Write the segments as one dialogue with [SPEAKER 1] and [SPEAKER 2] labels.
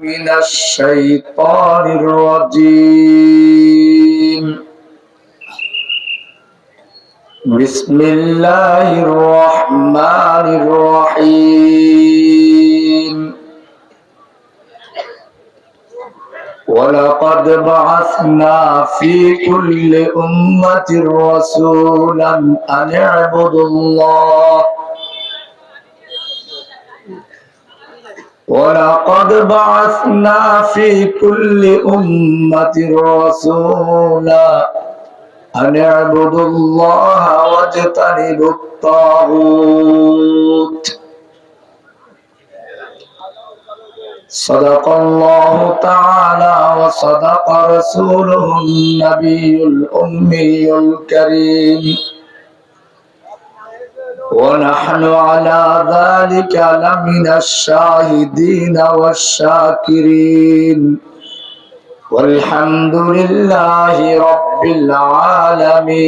[SPEAKER 1] من الشيطان الرجيم. بسم الله الرحمن الرحيم. ولقد بعثنا في كل أمة رسولا أن اعبدوا الله. ولقد بعثنا في كل أمة رسولا أن اعبدوا الله واجتنبوا الطاغوت. صدق الله تعالى وصدق رسوله النبي الأمي الكريم. ونحن على ذلك لمن الشاهدين والشاكرين. والحمد لله رب العالمين.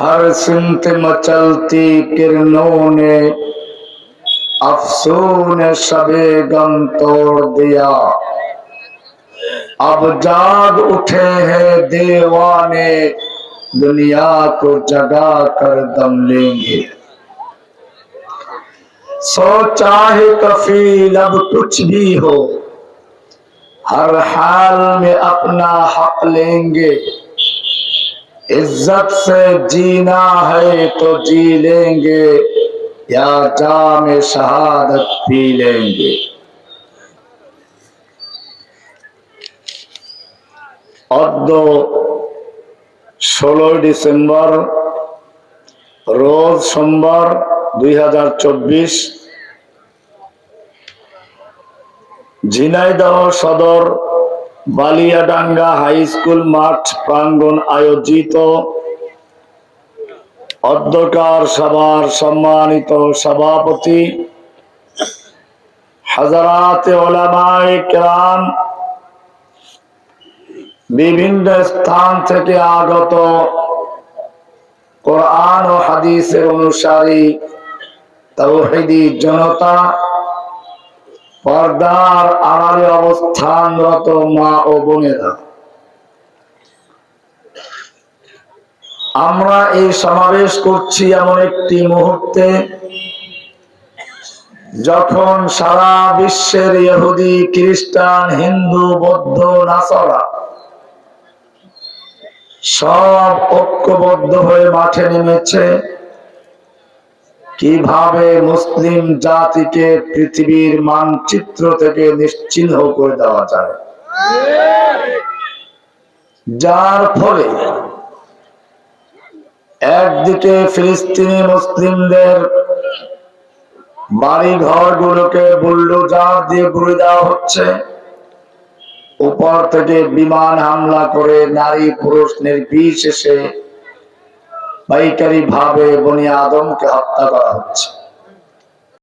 [SPEAKER 1] هر سنت مچلتی کرنوں نے افسون شب غم توڑ دیا۔ اب جاگ اٹھے ہیں دیوانے दुनिया को जगा कर दम लेंगे। सोचा है कफील अब कुछ भी हो, हर हाल में अपना हक लेंगे। इज़्ज़त से जीना है तो जी लेंगे, या जा में शहादत पी लेंगे। और दो ষোলোই ডিসেম্বর, রোজ সোমবার দুই হাজার চব্বিশ, ঝিনাইদহ সদর বালিয়াডাঙ্গা হাই স্কুল মাঠ প্রাঙ্গণ আয়োজিত অধ্যকার সভার সম্মানিত সভাপতি, হাজারাতে ওলামায়ে কেরাম বিভিন্ন স্থান থেকে আগত কোরআন ও হাদিসের অনুসারী তৌহিদি জনতা পর্দার আড়ালে অবস্থানরত মা ও বোনেরা। আমরা এই সমাবেশ করছি এমন একটি মুহূর্তে যখন সারা বিশ্বের ইহুদি, খ্রিস্টান, হিন্দু, বৌদ্ধ, নাসরা সব ঐক্যবদ্ধ হয়ে মাঠে নেমেছে। কীভাবে মুসলিম জাতিকে পৃথিবীর মানচিত্র থেকে নিশ্চিহ্ন করে দেওয়া যায়? যার ফলে একদিকে ফিলিস্তিনি মুসলিমদের বাড়ি ঘর গুলোকে বুল্ডোজার দিয়ে ঘুরে দেওয়া হচ্ছে উপর থেকে বিমান হামলা করে নারী পুরুষ নির্বিশেষে পাইকারি ভাবে বনি আদমকে হত্যা করা হচ্ছে।